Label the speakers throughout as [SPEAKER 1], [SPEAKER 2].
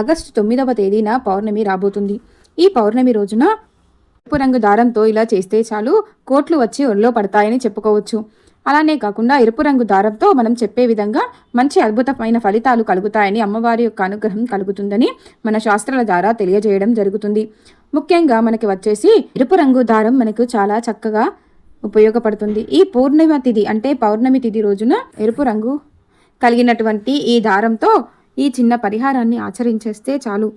[SPEAKER 1] August తొమ్మిదవ తేదీన పౌర్ణమి రాబోతుంది. ఈ పౌర్ణమి రోజున ఎరుపు రంగు దారంతో ఇలా చేస్తే చాలు కోట్లు వచ్చి ఒళ్ళో పడతాయని చెప్పుకోవచ్చు. అలానే కాకుండా ఎరుపు రంగు దారంతో మనం చెప్పే విధంగా మంచి అద్భుతమైన ఫలితాలు కలుగుతాయని అమ్మవారి యొక్క అనుగ్రహం కలుగుతుందని మన శాస్త్రాల ద్వారా తెలియజేయడం జరుగుతుంది. ముఖ్యంగా మనకి వచ్చేసి ఎరుపు రంగు దారం మనకు చాలా చక్కగా ఉపయోగపడుతుంది. ఈ పూర్ణిమ తిథి అంటే పౌర్ణమి తిథి రోజున ఎరుపు రంగు కలిగినటువంటి ఈ దారంతో ఈ చిన్న పరిహారాన్ని ఆచరించేస్తే చాలు.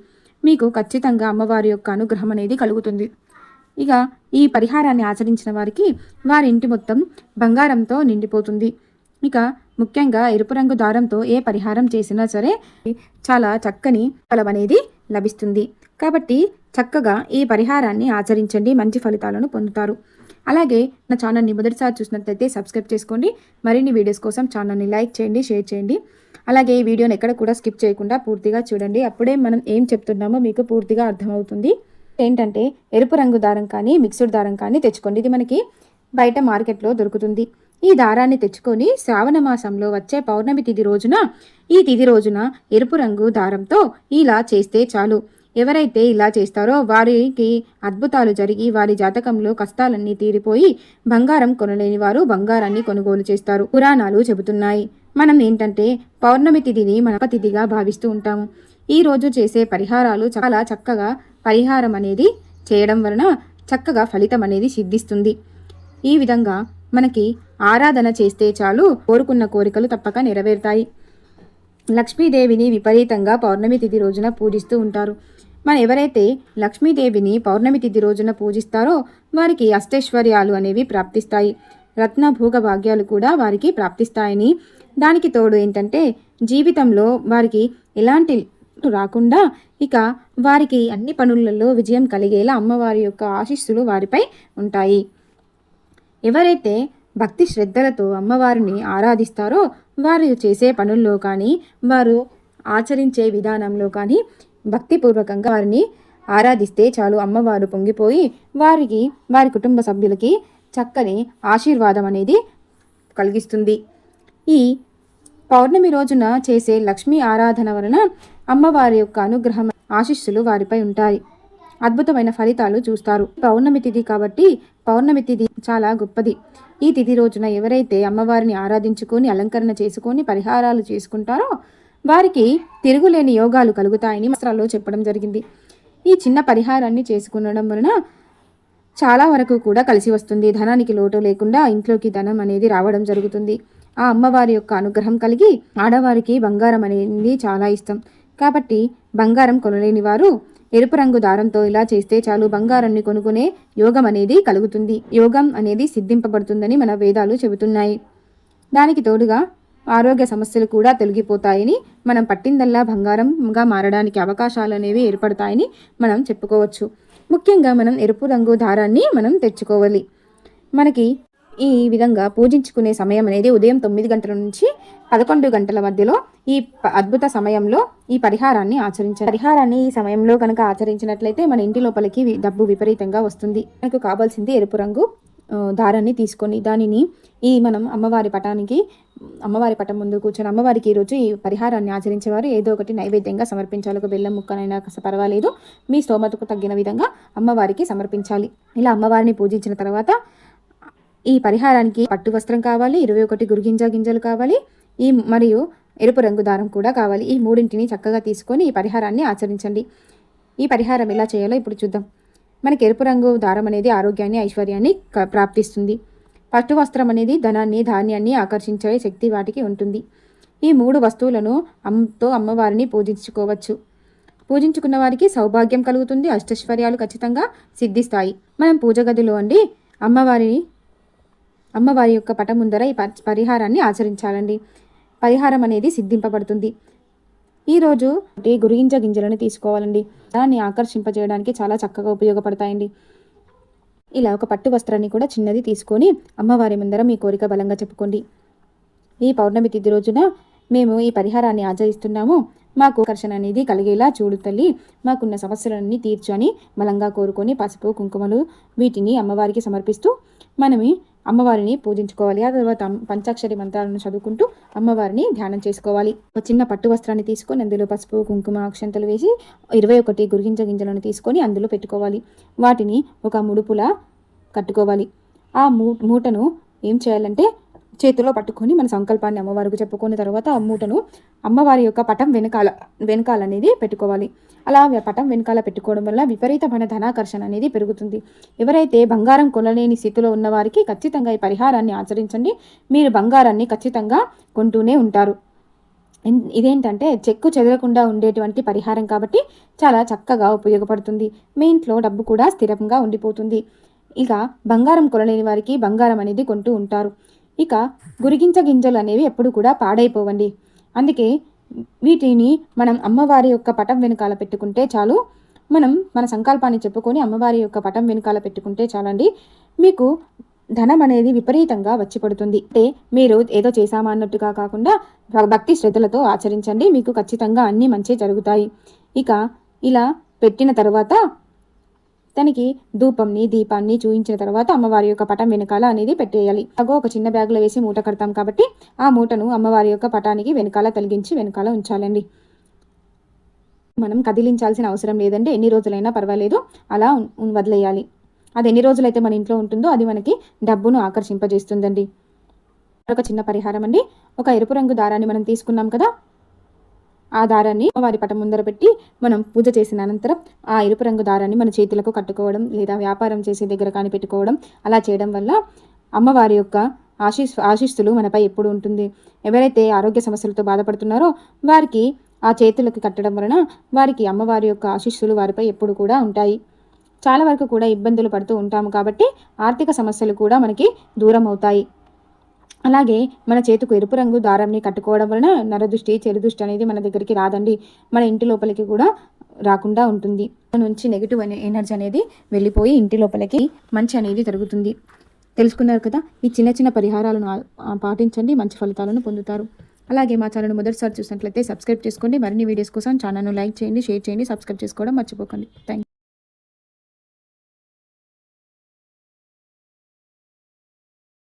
[SPEAKER 1] మీకు ఖచ్చితంగా అమ్మవారి యొక్క అనుగ్రహం అనేది కలుగుతుంది. ఇక ఈ పరిహారాన్ని ఆచరించిన వారికి వారి ఇంటి మొత్తం బంగారంతో నిండిపోతుంది. ఇక ముఖ్యంగా ఎరుపు రంగు దారంతో ఏ పరిహారం చేసినా సరే చాలా చక్కని ఫలం అనేది లభిస్తుంది. కాబట్టి చక్కగా ఈ పరిహారాన్ని ఆచరించండి మంచి ఫలితాలను పొందుతారు. అలాగే నా ఛానల్ని మొదటిసారి చూసినట్లయితే సబ్స్క్రైబ్ చేసుకోండి. మరిన్ని వీడియోస్ కోసం ఛానల్ని లైక్ చేయండి షేర్ చేయండి. అలాగే ఈ వీడియోని ఎక్కడ కూడా స్కిప్ చేయకుండా పూర్తిగా చూడండి. అప్పుడే మనం ఏం చెప్తున్నామో మీకు పూర్తిగా అర్థమవుతుంది. ఏంటంటే ఎరుపు రంగు దారం కానీ మిక్స్డ్ దారం కానీ తెచ్చుకోండి. ఇది మనకి బయట మార్కెట్లో దొరుకుతుంది. ఈ దారాన్ని తెచ్చుకొని శ్రావణ మాసంలో వచ్చే పౌర్ణమి తిథి రోజున ఈ తిథి రోజున ఎరుపు రంగు దారంతో ఇలా చేస్తే చాలు. ఎవరైతే ఇలా చేస్తారో వారికి అద్భుతాలు జరిగి వారి జాతకంలో కష్టాలన్నీ తీరిపోయి బంగారం కొనలేని వారు బంగారాన్ని కొనుగోలు చేస్తారు. పురాణాలు చెబుతున్నాయి. మనం ఏంటంటే పౌర్ణమి తిథిని మన తిథిగా భావిస్తూ ఉంటాము. ఈ రోజు చేసే పరిహారాలు చాలా చక్కగా పరిహారం అనేది చేయడం వలన చక్కగా ఫలితం అనేది సిద్ధిస్తుంది. ఈ విధంగా మనకి ఆరాధన చేస్తే చాలు కోరుకున్న కోరికలు తప్పక నెరవేరుతాయి. లక్ష్మీదేవిని విపరీతంగా పౌర్ణమి తిథి రోజున పూజిస్తూ ఉంటారు. మన ఎవరైతే లక్ష్మీదేవిని పౌర్ణమి తిథి రోజున పూజిస్తారో వారికి అష్టైశ్వర్యాలు అనేవి ప్రాప్తిస్తాయి. రత్న భోగ భాగ్యాలు కూడా వారికి ప్రాప్తిస్తాయని. దానికి తోడు ఏంటంటే జీవితంలో వారికి ఎలాంటి రాకుండా ఇక వారికి అన్ని పనులలో విజయం కలిగేలా అమ్మవారి యొక్క ఆశీస్సులు వారిపై ఉంటాయి. ఎవరైతే భక్తి శ్రద్ధలతో అమ్మవారిని ఆరాధిస్తారో వారు చేసే పనుల్లో కానీ వారు ఆచరించే విధానంలో కానీ భక్తిపూర్వకంగా వారిని ఆరాధిస్తే చాలు అమ్మవారు పొంగిపోయి వారికి వారి కుటుంబ సభ్యులకి చక్కని ఆశీర్వాదం అనేది కలిగిస్తుంది. ఈ పౌర్ణమి రోజున చేసే లక్ష్మీ ఆరాధన వలన అమ్మవారి యొక్క అనుగ్రహం ఆశీస్సులు వారిపై ఉంటాయి. అద్భుతమైన ఫలితాలు చూస్తారు. పౌర్ణమి తిథి కాబట్టి పౌర్ణమి తిథి చాలా గొప్పది. ఈ తిథి రోజున ఎవరైతే అమ్మవారిని ఆరాధించుకొని అలంకరణ చేసుకొని పరిహారాలు చేసుకుంటారో వారికి తిరుగులేని యోగాలు కలుగుతాయని మస్త్రాల్లో చెప్పడం జరిగింది. ఈ చిన్న పరిహారాన్ని చేసుకునడం వలన చాలా వరకు కూడా కలిసి వస్తుంది. ధనానికి లోటు లేకుండా ఇంట్లోకి ధనం అనేది రావడం జరుగుతుంది. ఆ అమ్మవారి యొక్క అనుగ్రహం కలిగి ఆడవారికి బంగారం అనేది చాలా ఇష్టం. కాబట్టి బంగారం కొనలేని వారు ఎరుపు రంగు దారంతో ఇలా చేస్తే చాలు. బంగారాన్ని కొనుక్కునే యోగం అనేది కలుగుతుంది. యోగం అనేది సిద్ధింపబడుతుందని మన వేదాలు చెబుతున్నాయి. దానికి తోడుగా ఆరోగ్య సమస్యలు కూడా తొలగిపోతాయని మనం పట్టిందల్లా బంగారంగా మారడానికి అవకాశాలు అనేవి ఏర్పడతాయని మనం చెప్పుకోవచ్చు. ముఖ్యంగా మనం ఎరుపు రంగు దారాన్ని మనం తెచ్చుకోవాలి. మనకి ఈ విధంగా పూజించుకునే సమయం అనేది ఉదయం తొమ్మిది గంటల నుంచి పదకొండు గంటల మధ్యలో ఈ అద్భుత సమయంలో ఈ పరిహారాన్ని ఆచరించాలి పరిహారాన్ని ఈ సమయంలో కనుక ఆచరించినట్లయితే మన ఇంటి లోపలికి డబ్బు విపరీతంగా వస్తుంది. మనకు కావాల్సింది ఎరుపు రంగు దారాన్ని తీసుకొని దానిని ఈ మనం అమ్మవారి పటానికి అమ్మవారి పటం ముందు కూర్చొని అమ్మవారికి ఈరోజు ఈ పరిహారాన్ని ఆచరించేవారు. ఏదో ఒకటి నైవేద్యంగా సమర్పించాలి. ఒక బెల్లం ముక్కనైనా పర్వాలేదు. మీ స్తోమతకు తగ్గిన విధంగా అమ్మవారికి సమర్పించాలి. ఇలా అమ్మవారిని పూజించిన తర్వాత ఈ పరిహారానికి పట్టు వస్త్రం కావాలి ఇరవై ఒకటి గురిగింజ గింజలు కావాలి ఈ మరియు ఎరుపు రంగు దారం కూడా కావాలి. ఈ మూడింటిని చక్కగా తీసుకొని ఈ పరిహారాన్ని ఆచరించండి. ఈ పరిహారం ఎలా చేయాలో ఇప్పుడు చూద్దాం. మనకి ఎరుపు రంగు దారం అనేది ఆరోగ్యాన్ని ఐశ్వర్యాన్ని క- ప్రాప్తిస్తుంది. పట్టు వస్త్రం అనేది ధనాన్ని ధాన్యాన్ని ఆకర్షించే శక్తి వాటికి ఉంటుంది. ఈ మూడు వస్తువులను అమ్మతో అమ్మవారిని పూజించుకోవచ్చు. పూజించుకున్న వారికి సౌభాగ్యం కలుగుతుంది అష్టైశ్వర్యాలు ఖచ్చితంగా సిద్ధిస్తాయి. మనం పూజ గదిలో అండి అమ్మవారిని అమ్మవారి యొక్క పటం ముందర ఈ పరిహారాన్ని ఆచరించాలండి. పరిహారం అనేది సిద్ధింపబడుతుంది. ఈరోజు ఈ గురింజ గింజలను తీసుకోవాలండి. దాన్ని ఆకర్షింపజేయడానికి చాలా చక్కగా ఉపయోగపడతాయండి. ఇలా ఒక పట్టు వస్త్రాన్ని కూడా చిన్నది తీసుకొని అమ్మవారి ముందర మీ కోరిక బలంగా చెప్పుకోండి. ఈ పౌర్ణమి తిథి రోజున మేము ఈ పరిహారాన్ని ఆచరిస్తున్నాము. మాకు ఆకర్షణ అనేది కలిగేలా చూడు తల్లి మాకున్న సమస్యలన్నీ తీర్చు అని బలంగా కోరుకొని పసుపు కుంకుమలు వీటిని అమ్మవారికి సమర్పిస్తూ మనమే అమ్మవారిని పూజించుకోవాలి. ఆ తర్వాత పంచాక్షరి మంత్రాలను చదువుకుంటూ అమ్మవారిని ధ్యానం చేసుకోవాలి. ఒక చిన్న పట్టు వస్త్రాన్ని తీసుకొని అందులో పసుపు కుంకుమ అక్షంతలు వేసి ఇరవై ఒకటి గురిగింజ గింజలను తీసుకొని అందులో పెట్టుకోవాలి. వాటిని ఒక ముడుపులా కట్టుకోవాలి. ఆ మూ మూటను ఏం చేయాలంటే చేతిలో పట్టుకొని మన సంకల్పాన్ని అమ్మవారికి చెప్పుకున్న తర్వాత అమ్ముటను మూటను అమ్మవారి యొక్క పటం వెనకాల వెనకాల అనేది పెట్టుకోవాలి. అలా పటం వెనకాల పెట్టుకోవడం వల్ల విపరీతమైన ధనాకర్షణ అనేది పెరుగుతుంది. ఎవరైతే బంగారం కొనలేని స్థితిలో ఉన్నవారికి ఖచ్చితంగా ఈ పరిహారాన్ని ఆచరించండి. మీరు బంగారాన్ని ఖచ్చితంగా కొంటూనే ఉంటారు. ఇన్- ఇదేంటంటే చెక్కు చెదరకుండా ఉండేటువంటి పరిహారం కాబట్టి చాలా చక్కగా ఉపయోగపడుతుంది. మీ ఇంట్లో డబ్బు కూడా స్థిరంగా ఉండిపోతుంది. ఇక బంగారం కొనలేని వారికి బంగారం అనేది కొంటూ ఉంటారు. ఇక గురిగించ గింజలు అనేవి ఎప్పుడు కూడా పాడైపోవండి. అందుకే వీటిని మనం అమ్మవారి యొక్క పటం వెనకాల పెట్టుకుంటే చాలు. మనం మన సంకల్పాన్ని చెప్పుకొని అమ్మవారి యొక్క పటం వెనకాల పెట్టుకుంటే చాలండి. మీకు ధనం అనేది విపరీతంగా వచ్చి పడుతుంది. అంటే మీరు ఏదో చేశామా అన్నట్టుగా కాకుండా భక్తి శ్రద్ధలతో ఆచరించండి. మీకు ఖచ్చితంగా అన్నీ మంచి జరుగుతాయి. ఇక ఇలా పెట్టిన తర్వాత తనకి ధూపంని దీపాన్ని చూయించిన తర్వాత అమ్మవారి యొక్క పటం వెనకాల అనేది పెట్టేయాలి. అగో ఒక చిన్న బ్యాగ్లో వేసి మూట కడతాం కాబట్టి ఆ మూటను అమ్మవారి యొక్క పటానికి వెనకాల తొలగించి వెనకాల ఉంచాలండి. మనం కదిలించాల్సిన అవసరం లేదండి. ఎన్ని రోజులైనా పర్వాలేదు. అలా వదిలేయాలి. అది ఎన్ని రోజులైతే మన ఇంట్లో ఉంటుందో అది మనకి డబ్బును ఆకర్షింపజేస్తుందండి. ఒక చిన్న పరిహారం అండి. ఒక ఎరుపు రంగు దారాన్ని మనం తీసుకున్నాం కదా ఆ దారాన్ని వారి పటం ముందర పెట్టి మనం పూజ చేసిన అనంతరం ఆ ఎరుపు రంగు దారాన్ని మన చేతులకు కట్టుకోవడం లేదా వ్యాపారం చేసే దగ్గర కానీ పెట్టుకోవడం అలా చేయడం వల్ల అమ్మవారి యొక్క ఆశీస్ ఆశీస్సులు మనపై ఎప్పుడు ఉంటుంది. ఎవరైతే ఆరోగ్య సమస్యలతో బాధపడుతున్నారో వారికి ఆ చేతులకు కట్టడం వలన వారికి అమ్మవారి యొక్క ఆశీస్సులు వారిపై ఎప్పుడు కూడా ఉంటాయి. చాలా వరకు కూడా ఇబ్బందులు పడుతూ ఉంటాము కాబట్టి ఆర్థిక సమస్యలు కూడా మనకి దూరం అవుతాయి. అలాగే మన చేతికి ఎరుపు రంగు దారాన్ని కట్టుకోవడం వలన నరదృష్టి చెడు దృష్టి అనేది మన దగ్గరికి రాదండి. మన ఇంటి లోపలికి కూడా రాకుండా ఉంటుంది. మన నుంచి నెగిటివ్ ఎనర్జీ అనేది వెళ్ళిపోయి ఇంటి లోపలికి మంచి అనేది జరుగుతుంది. తెలుసుకున్నారు కదా? ఈ చిన్న చిన్న పరిహారాలను పాటించండి. మంచి ఫలితాలను పొందుతారు. అలాగే మా ఛానల్ మొదటిసారి చూసినట్లయితే సబ్స్క్రైబ్ చేసుకోండి. మరిన్ని వీడియోస్ కోసం ఛానల్ను లైక్ చేయండి షేర్ చేయండి సబ్స్క్రైబ్ చేసుకోవడం మర్చిపోకండి. థ్యాంక్